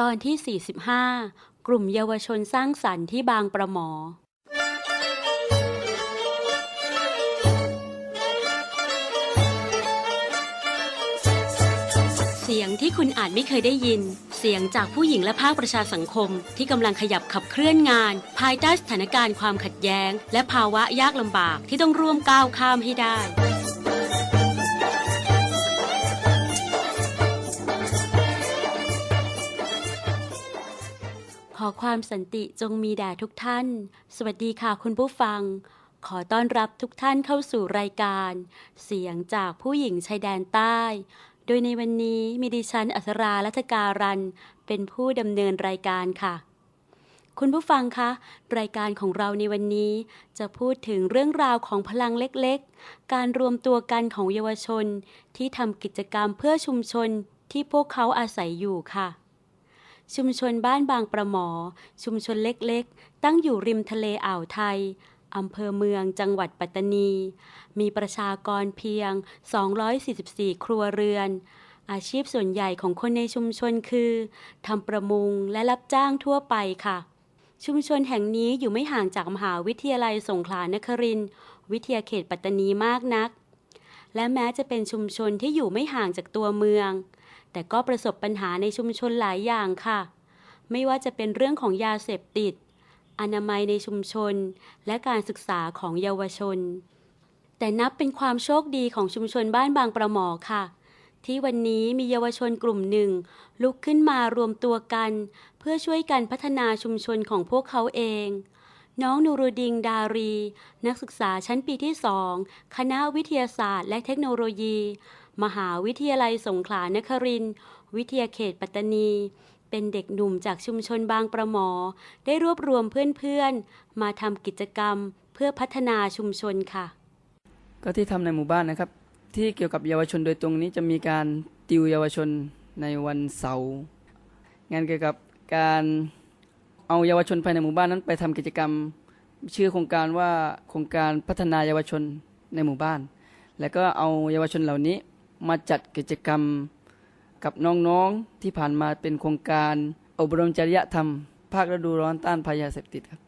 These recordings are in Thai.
ตอนที่ 45 กลุ่มเยาวชนสร้างสรรค์ที่บางประหมอ เสียงที่คุณอาจไม่เคยได้ยิน เสียงจากผู้หญิงและภาคประชาสังคม ที่กำลังขยับขับเคลื่อนงาน ภายใต้สถานการณ์ความขัดแย้ง และภาวะยากลำบากที่ต้องร่วมก้าวข้ามให้ได้ อความสันติจงมีแด่ทุกท่าน สวัสดีค่ะคุณผู้ฟัง ขอต้อนรับทุกท่านเข้าสู่รายการ เสียงจากผู้หญิงชายแดนใต้ โดยในวันนี้มีดิฉันอัศราลัทการัน เป็นผู้ดำเนินรายการค่ะ คุณผู้ฟังคะ รายการของเราในวันนี้ จะพูดถึงเรื่องราวของพลังเล็กๆ การรวมตัวกันของเยาวชน ที่ทำกิจกรรมเพื่อชุมชนที่พวกเขาอาศัยอยู่ค่ะ ชุมชนบ้านบางประหมอ ชุมชนเล็กๆ ตั้งอยู่ริมทะเลอ่าวไทยอำเภอเมืองจังหวัดปัตตานี มีประชากรเพียง 244 ครัวเรือน อาชีพส่วนใหญ่ของคนในชุมชนคือทำประมงและรับจ้างทั่วไปค่ะ ชุมชนแห่งนี้อยู่ไม่ห่างจากมหาวิทยาลัยสงขลานครินวิทยาเขตปัตตานีมากนัก และแม้จะเป็นชุมชนที่อยู่ไม่ห่างจากตัวเมือง แต่ก็ประสบปัญหาในชุมชนหลายอย่างค่ะ ไม่ว่าจะเป็นเรื่องของยาเสพติด อนามัยในชุมชน และการศึกษาของเยาวชน แต่นับเป็นความโชคดีของชุมชนบ้านบางประหมอค่ะ ที่วันนี้มีเยาวชนกลุ่มหนึ่ง ลุกขึ้นมารวมตัวกัน เพื่อช่วยกันพัฒนาชุมชนของพวกเขาเองน้องนูรุดิงดารี นักศึกษาชั้นปีที่สอง คณะวิทยาศาสตร์และเทคโนโลยี มหาวิทยาลัยสงขลานครินทร์วิทยาเขตปัตตานี เป็นเด็กหนุ่มจากชุมชนบางประหมอ ได้รวบรวมเพื่อนๆ มาทำกิจกรรมเพื่อพัฒนาชุมชนค่ะ ก็ที่ทำในหมู่บ้านนะครับ ที่เกี่ยวกับเยาวชนโดยตรงนี้จะมีการติวเยาวชนในวันเสาร์งานเกี่ยวกับการเอาเยาวชนภายในหมู่บ้านนั้นไปทำกิจกรรม ชื่อโครงการว่าโครงการพัฒนาเยาวชนในหมู่บ้าน แล้วก็เอาเยาวชนเหล่านี้ มาจัดกิจกรรมกับน้องๆที่ผ่านมาเป็นโครงการอบรมจริยธรรม ภาคฤดูร้อนต้านภัยยาเสพติดครับ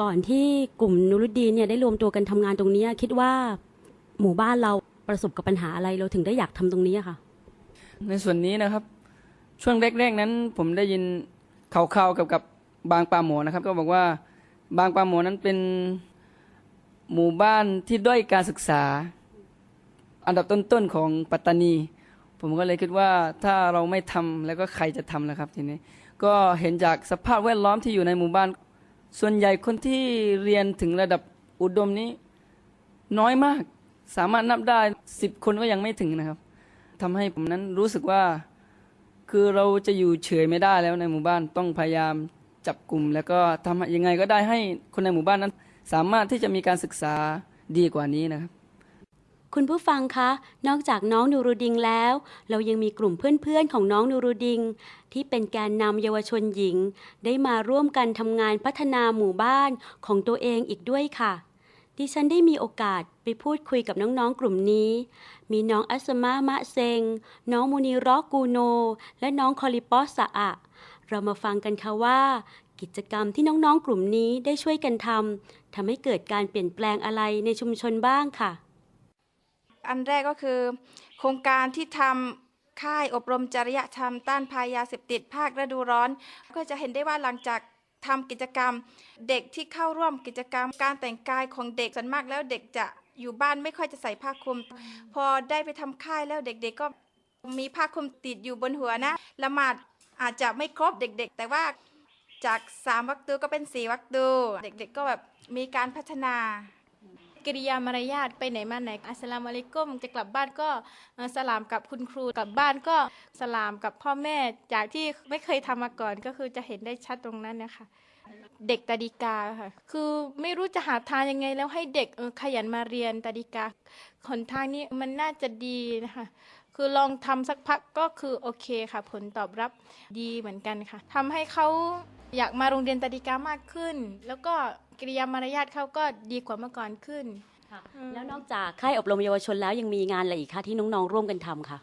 ก่อนที่กลุ่มนูรุดดีนเนี่ยได้รวมตัวกันทำงานตรงนี้คิดว่าหมู่บ้านเราประสบกับปัญหาอะไรเราถึงได้อยากทำตรงนี้อะค่ะ ในส่วนนี้นะครับ ช่วงแรกๆนั้น ผมได้ยินข่าวๆเกี่ยวกับบางปลาหมอนะครับ ก็บอกว่าบางปลาหมอนั้นเป็นหมู่บ้านที่ด้อยการศึกษา อันดับต้นๆของปัตตานี ผมก็เลยคิดว่าถ้าเราไม่ทำแล้วก็ใครจะทำล่ะครับทีนี้ ก็เห็นจากสภาพแวดล้อมที่อยู่ในหมู่บ้าน ส่วนใหญ่คนที่เรียนถึงระดับอุดมนี้น้อยมาก สามารถนับได้สิบคนก็ยังไม่ถึงนะครับทำให้ผมนั้นรู้สึกว่าคือเราจะอยู่เฉยไม่ได้แล้วในหมู่บ้านต้องพยายามจับกลุ่ม แล้วก็ทำยังไงก็ได้ให้คนในหมู่บ้านนั้น สามารถที่จะมีการศึกษาดีกว่านี้นะครับ คุณผู้ฟังคะ นอกจากน้องนูรุดิงแล้ว เรายังมีกลุ่มเพื่อนๆของน้องนูรุดิง ที่เป็นแกนนำเยาวชนหญิง ได้มาร่วมกันทำงานพัฒนาหมู่บ้านของตัวเองอีกด้วยค่ะ ดิฉันได้มีโอกาสไปพูดคุยกับน้องๆกลุ่มนี้ มีน้องอัสมามะเซง น้องมูนีรอกูโน และน้องคอลิปอสะอะ เรามาฟังกันค่ะว่า กิจกรรมที่น้องๆกลุ่มนี้ได้ช่วยกันทำทำให้เกิดการเปลี่ยนแปลงอะไรในชุมชนบ้างค่ะ อันแรกก็คือ โครงการที่ทำค่ายอบรมจริยธรรมต้านภัยยาเสพติดภาคฤดูร้อน ก็จะเห็นได้ว่าหลังจากทำกิจกรรม เด็กที่เข้าร่วมกิจกรรม การแต่งกายของเด็กส่วนมากแล้วเด็กจะอยู่บ้านไม่ค่อยจะใส่ผ้าคลุม พอได้ไปทำค่ายแล้วเด็กๆก็มีผ้าคลุมติดอยู่บนหัวนะละหมาดอาจจะไม่ครบเด็ก ๆ แต่ว่าจากสามวักตูก็เป็นสี่วักตูเด็ก ๆ ก็แบบมีการพัฒนา กิริยามารยาทไปไหนมาไหนอัสสลามุอะลัยกุมจะกลับบ้านก็สลามกับคุณครูกลับบ้านก็สลามกับพ่อแม่ จากที่ไม่เคยทำมาก่อนก็คือจะเห็นได้ชัดตรงนั้นนะคะเด็กตาดีกาค่ะ คือไม่รู้จะหาทางยังไงแล้วให้เด็กขยันมาเรียนตาดีกาหนทางนี้มันน่าจะดีนะคะ คือลองทำสักพักก็คือโอเคค่ะ ผลตอบรับดีเหมือนกันค่ะทำให้เขา อยากมาโรงเรียนตาดีกามากขึ้น แล้วก็กิริยามารยาทเขาก็ดีกว่าเมื่อก่อนขึ้นแล้วนอกจากค่ายอบรมเยาวชนแล้วยังมีงานอะไรอีกคะที่น้องๆร่วมกันทำค่ะ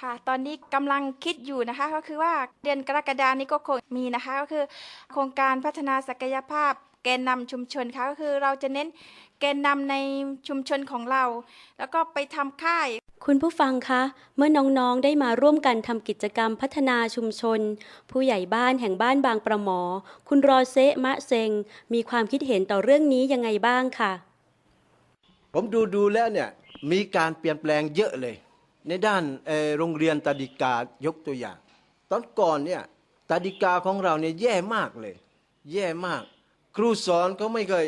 ค่ะ ตอนนี้กำลังคิดอยู่นะคะ ก็คือว่าเดือนกรกฎานี้ก็คงมีนะคะ ก็คือ โครงการพัฒนาศักยภาพ แกนนำชุมชนค่ะก็คือเราจะเน้นแกนนำในชุมชนของเรา แล้วก็ไปทำค่าย คุณผู้ฟังคะ เมื่อน้องๆได้มาร่วมกันทำกิจกรรมพัฒนาชุมชน ผู้ใหญ่บ้านแห่งบ้านบางประหมอ คุณรอเซะมะเซง มีความคิดเห็นต่อเรื่องนี้ยังไงบ้างค่ะผมดูดูแล้วเนี่ยมีการเปลี่ยนแปลงเยอะเลย ในด้านเอ่อโรงเรียนตาดิกายกตัวอย่าง ตอนก่อนเนี่ยตาดิกาของเราเนี่ยแย่มากเลย แย่มาก ครูสอนก็ไม่เคย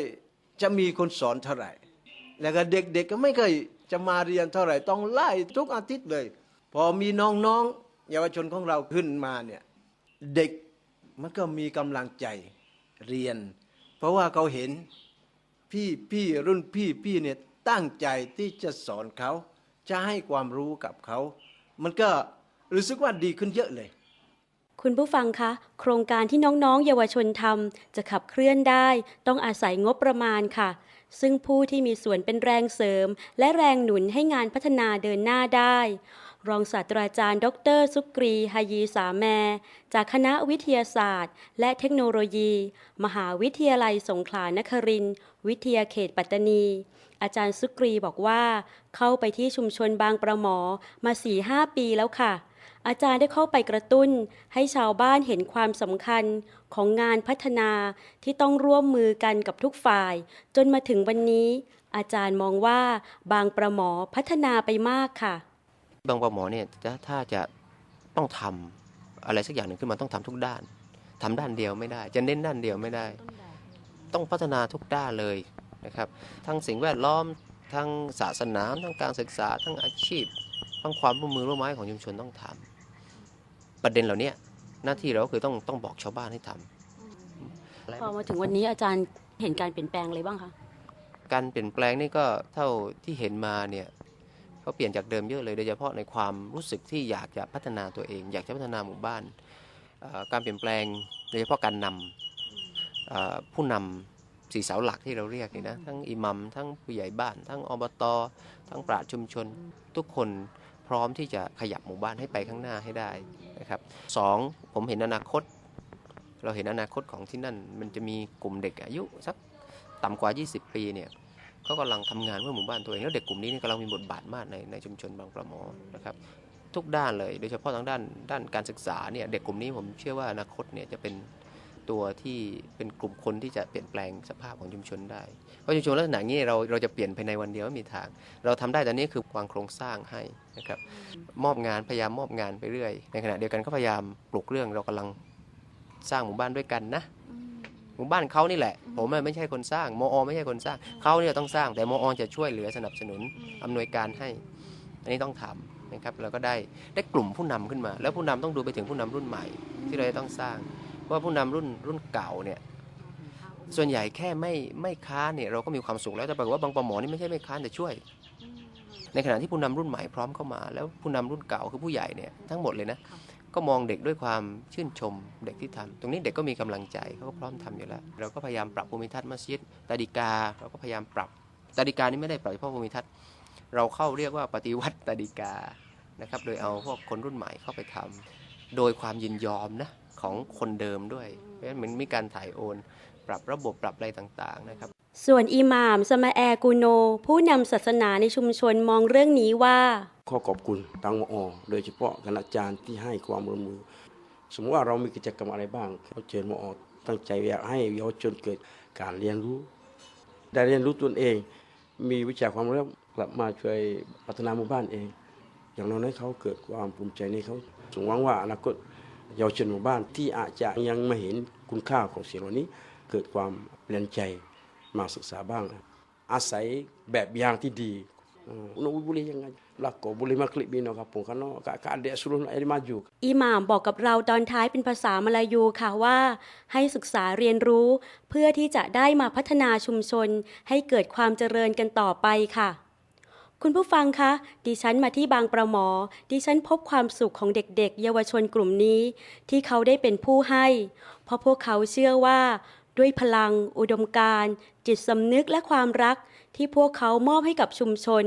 จะมีคนสอนเท่าไหร่ แล้วก็เด็กๆก็ไม่เคยจะมาเรียนเท่าไหร่ ต้องไล่ทุกอาทิตย์เลย พอมีน้องๆเยาวชนของเราขึ้นมาเนี่ยเด็กมันก็มีกำลังใจเรียน เพราะว่าเขาเห็นพี่พี่รุ่นพี่พี่เนี่ยตั้งใจที่จะสอนเขาจะให้ความรู้กับเขา มันก็รู้สึกว่าดีขึ้นเยอะเลย คุณผู้ฟังคะ โครงการที่น้องๆ เยาวชนทำจะขับเคลื่อนได้ ต้องอาศัยงบประมาณค่ะ ซึ่งผู้ที่มีส่วนเป็นแรงเสริม และแรงหนุนให้งานพัฒนาเดินหน้าได้ รองศาสตราจารย์ ดร สุกรีฮายีสาแม จากคณะวิทยาศาสตร์ และเทคโนโลยี มหาวิทยาลัยสงขลานครินทร์วิทยาเขตปัตตานี อาจารย์สุกรีบอกว่า เข้าไปที่ชุมชนบางประหมอมา4-5ปีแล้วค่ะ อาจารย์ได้เข้าไปกระตุ้น ให้ชาวบ้านเห็นความสำคัญของงานพัฒนาที่ต้องร่วมมือกันกับทุกฝ่าย จนมาถึงวันนี้ อาจารย์มองว่าบางประหมอพัฒนาไปมากค่ะ บางประหมอเนี่ยถ้าจะต้องทำอะไรสักอย่างหนึ่งขึ้นมาต้องทำทุกด้านทำด้านเดียวไม่ได้ จะเน้นด้านเดียวไม่ได้ ต้องพัฒนาทุกด้านเลยนะครับ ทั้งสิ่งแวดล้อมทั้งศาสนาทั้งการศึกษาทั้งอาชีพ ทั้งความร่วมมือร่วมไม้ของชุมชนต้องทำประเด็นเหล่านี้หน้าที่เราก็คือต้องต้องบอกชาวบ้านให้ทำพอมาถึงวันนี้อาจารย์เห็นการเปลี่ยนแปลงอะไรบ้างคะการเปลี่ยนแปลงนี่ก็เท่าที่เห็นมาเนี่ยก็เปลี่ยนจากเดิมเยอะเลยโดยเฉพาะในความรู้สึกที่อยากจะพัฒนาตัวเอง อยากจะพัฒนาหมู่บ้านเอ่อการเปลี่ยนแปลงโดยเฉพาะการนำเอ่อผู้นำสี่เสาหลักที่เราเรียกนี่นะทั้งอิหมัมทั้งผู้ใหญ่บ้าน ทั้งอบต ทั้งปราชญ์ชุมชน ทุกคน พร้อมที่จะขยับหมู่บ้านให้ไปข้างหน้าให้ได้นะครับสองผมเห็นอนาคต เราเห็นอนาคตของที่นั่น มันจะมีกลุ่มเด็กอายุสักต่ำกว่า 20 ปีเนี่ยเขากำลังทำงานเพื่อหมู่บ้านตัวเองแล้วเด็กกลุ่มนี้นี่กำลังมีบทบาทมากในในชุมชนบางประมอนะครับทุกด้านเลยโดยเฉพาะทางด้านด้านการศึกษาเนี่ยเด็กกลุ่มนี้ผมเชื่อว่าอนาคตเนี่ยจะเป็น ตัวที่เป็นกลุ่มคนที่จะเปลี่ยนแปลงสภาพของชุมชนได้ เพราะชุมชนลักษณะนี้เราเราจะเปลี่ยนภายในวันเดียวไม่มีทาง เราทำได้ตอนนี้คือวางโครงสร้างให้นะครับมอบงานพยายามมอบงานไปเรื่อย ในขณะเดียวกันก็พยายามปลุกเรื่องเรากำลังสร้างหมู่บ้านด้วยกันนะหมู่บ้านเขานี่แหละ ผมไม่ใช่คนสร้างมอไม่ใช่คนสร้างเขาเนี่ยต้องสร้าง แต่มอจะช่วยเหลือสนับสนุนอำนวยการให้ อันนี้ต้องทำนะครับเราก็ได้ได้กลุ่มผู้นำขึ้นมา แล้วผู้นำต้องดูไปถึงผู้นำรุ่นใหม่ ที่เราจะต้องสร้าง ว่าผู้นำรุ่นรุ่นเก่าเนี่ยส่วนใหญ่แค่ไม่ไม่ค้านเนี่ยเราก็มีความสุขแล้วแต่ปรากฏว่าบางปะหมอนี่ไม่ใช่ไม่ค้านแต่ช่วย ในขณะที่ผู้นำรุ่นใหม่พร้อมเข้ามา แล้วผู้นำรุ่นเก่าคือผู้ใหญ่เนี่ยทั้งหมดเลยนะก็มองเด็กด้วยความชื่นชมเด็กที่ทำตรงนี้เด็กก็มีกำลังใจเขาก็พร้อมทำอยู่แล้ว เราก็พยายามปรับภูมิทัศน์มัสยิดตาดิกาเราก็พยายามปรับตาดิกานี่ไม่ได้ปรับเฉพาะภูมิทัศน์เราเข้าเรียกว่าปฏิวัติตาดิกานะครับโดยเอาพวกคนรุ่นใหม่เข้าไปทำโดยความยินยอมนะ ของคนเดิมด้วย เพราะฉะนั้นมันมีการถ่ายโอน ปรับระบบปรับอะไรต่างๆนะครับ ส่วนอิหม่ามสมาแอร์กูโน ผู้นำศาสนาในชุมชนมองเรื่องนี้ว่าขอขอบคุณทางมอโดยเฉพาะคณาจารย์ที่ให้ความร่วมมือ สมมติว่าเรามีกิจกรรมอะไรบ้างเราเชิญมอตั้งใจอยากให้เยาวชนเกิดการเรียนรู้ ได้เรียนรู้ตนเอง มีวิชาความรู้กลับมาช่วยพัฒนาหมู่บ้านเอง อย่างน้อยๆเขาเกิดความภูมิใจในเขาสงหวังว่าอนาคต เยาวชนหมู่บ้านที่อาจจะยังไม่เห็นคุณค่าของสิ่งเหล่านี้ เกิดความเปลี่ยนใจมาศึกษาบ้าง อาศัยแบบอย่างที่ดี Uh, nak boleh jangan lakon boleh maklik bina kampung kerana kakak adik suruh nak maju อิหม่ามบอกกับเราตอนท้ายเป็นภาษามลายูค่ะว่า ให้ศึกษาเรียนรู้ เพื่อที่จะได้มาพัฒนาชุมชน ให้เกิดความเจริญกันต่อไปค่ะ คุณผู้ฟังคะ ดิฉันมาที่บางประหมอ ดิฉันพบความสุขของเด็กๆ เยาวชนกลุ่มนี้ ที่เขาได้เป็นผู้ให้ เพราะพวกเขาเชื่อว่า ด้วยพลัง อุดมการณ์จิตสำนึกและความรัก ที่พวกเขามอบให้กับชุมชน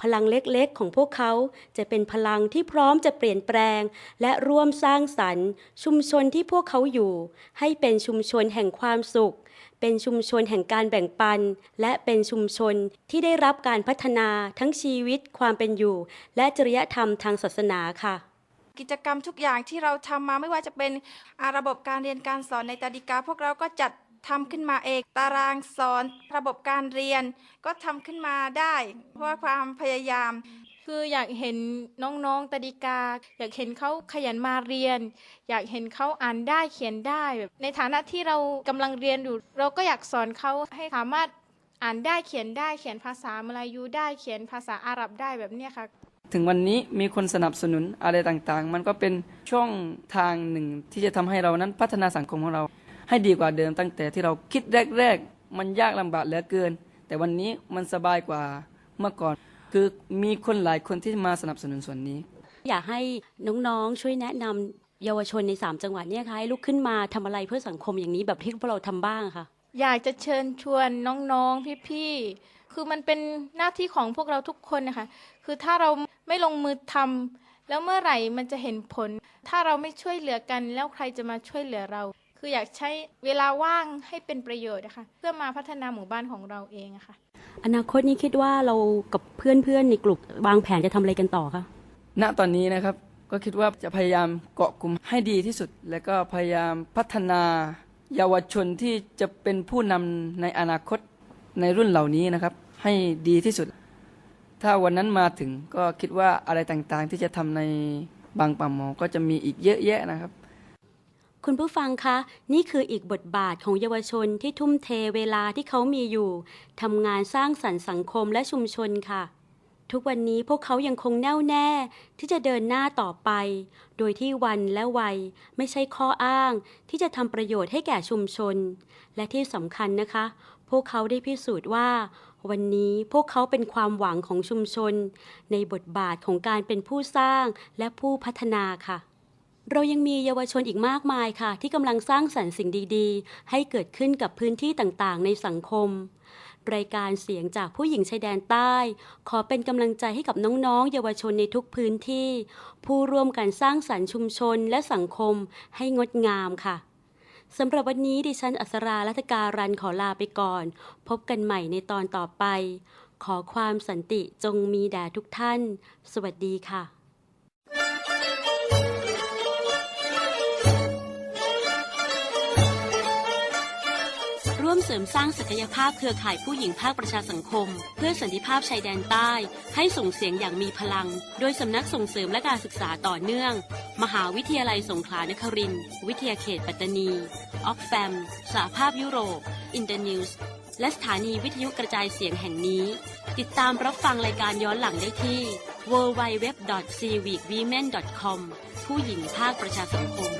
พลังเล็กๆ ของพวกเขาจะเป็นพลังที่พร้อมจะเปลี่ยนแปลง และร่วมสร้างสรรค์ ชุมชนที่พวกเขาอยู่ ให้เป็นชุมชนแห่งความสุข เป็นชุมชนแห่งการแบ่งปัน และเป็นชุมชนที่ได้รับการพัฒนาทั้งชีวิต ความเป็นอยู่ และจริยธรรมทางศาสนาค่ะกิจกรรมทุกอย่างที่เราทำมาไม่ว่าจะเป็นระบบการเรียนการสอนในตาดิกา พวกเราก็จัด ทำขึ้นมาเองตารางสอนระบบการเรียน ก็ทำขึ้นมาได้ เพราะความพยายาม คืออยากเห็นน้องๆตดิกา อยากเห็นเขาขยันมาเรียน อยากเห็นเขาอ่านได้เขียนได้แบบในฐานะที่เรากำลังเรียนอยู่ เราก็อยากสอนเขาให้สามารถอ่านได้เขียนได้เขียนภาษามลายูได้เขียนภาษาอาหรับได้แบบเนี้ค่ะถึงวันนี้มีคนสนับสนุนอะไรต่างๆ มันก็เป็นช่องทางหนึ่งที่จะทำให้เรานั้นพัฒนาสังคมของเรา ให้ดีกว่าเดิมตั้งแต่ที่เราคิดแรก ๆ มันยากลำบากเหลือเกิน แต่วันนี้มันสบายกว่าเมื่อก่อน คือมีคนหลายคนที่มาสนับสนุนส่วนนี้ อยากให้น้องๆช่วยแนะนำเยาวชนใน 3 จังหวัดเนี่ยค่ะให้ลุกขึ้นมาทำอะไรเพื่อสังคมอย่างนี้แบบที่พวกเราทำบ้างค่ะ อยากจะเชิญชวนน้องๆพี่ๆคือมันเป็นหน้าที่ของพวกเราทุกคนนะคะคือถ้าเราไม่ลงมือทำแล้วเมื่อไหร่มันจะเห็นผล ถ้าเราไม่ช่วยเหลือกัน แล้วใครจะมาช่วยเหลือเรา คืออยากใช้เวลาว่างให้เป็นประโยชน์นะคะเพื่อมาพัฒนาหมู่บ้านของเราเองอะค่ะ อนาคตนี้คิดว่าเรากับเพื่อนๆในกลุ่มวางแผนจะทำอะไรกันต่อคะณตอนนี้นะครับก็คิดว่าจะพยายามเกาะกลุ่มให้ดีที่สุด และก็พยายามพัฒนา เยาวชนที่จะเป็นผู้นำในอนาคตในรุ่นเหล่านี้นะครับ ให้ดีที่สุด ถ้าวันนั้นมาถึงก็คิดว่าอะไรต่างๆ ที่จะทำในบางป่าหมอก็จะมีอีกเยอะแยะนะครับ คุณผู้ฟังคะ นี่คืออีกบทบาทของเยาวชนที่ทุ่มเทเวลาที่เขามีอยู่ทำงานสร้างสรรค์สังคมและชุมชนค่ะ ทุกวันนี้พวกเขายังคงแน่วแน่ ที่จะเดินหน้าต่อไป โดยที่วันและวัย ไม่ใช่ข้ออ้าง ที่จะทำประโยชน์ให้แก่ชุมชน และที่สำคัญนะคะ พวกเขาได้พิสูจน์ว่า วันนี้พวกเขาเป็นความหวังของชุมชน ในบทบาทของการเป็นผู้สร้างและผู้พัฒนาค่ะ เรายังมีเยาวชนอีกมากมายค่ะ ที่กำลังสร้างสรรค์สิ่งดีๆ ให้เกิดขึ้นกับพื้นที่ต่างๆ ในสังคม รายการเสียงจากผู้หญิงชายแดนใต้ ขอเป็นกำลังใจให้กับน้องๆ เยาวชนในทุกพื้นที่ ผู้ร่วมกันสร้างสรรค์ชุมชนและสังคมให้งดงามค่ะสำหรับวันนี้ดิฉันอัสราลัตการันขอลาไปก่อน พบกันใหม่ในตอนต่อไป ขอความสันติจงมีแด่ทุกท่าน สวัสดีค่ะ เสริมสร้างศักยภาพเครือข่ายผู้หญิงภาคประชาสังคม เพื่อสันติภาพชายแดนใต้ ให้ส่งเสียงอย่างมีพลัง โดยสำนักส่งเสริมและการศึกษาต่อเนื่อง มหาวิทยาลัยสงขลานครินทร์วิทยาเขตปัตตานีออกแฟมสหภาพยุโรป อินเตอร์นิวส์และสถานีวิทยุกระจายเสียงแห่งนี้ ติดตามรับฟังรายการย้อนหลังได้ที่ www.civicwomen.com ผู้หญิงภาคประชาสังคม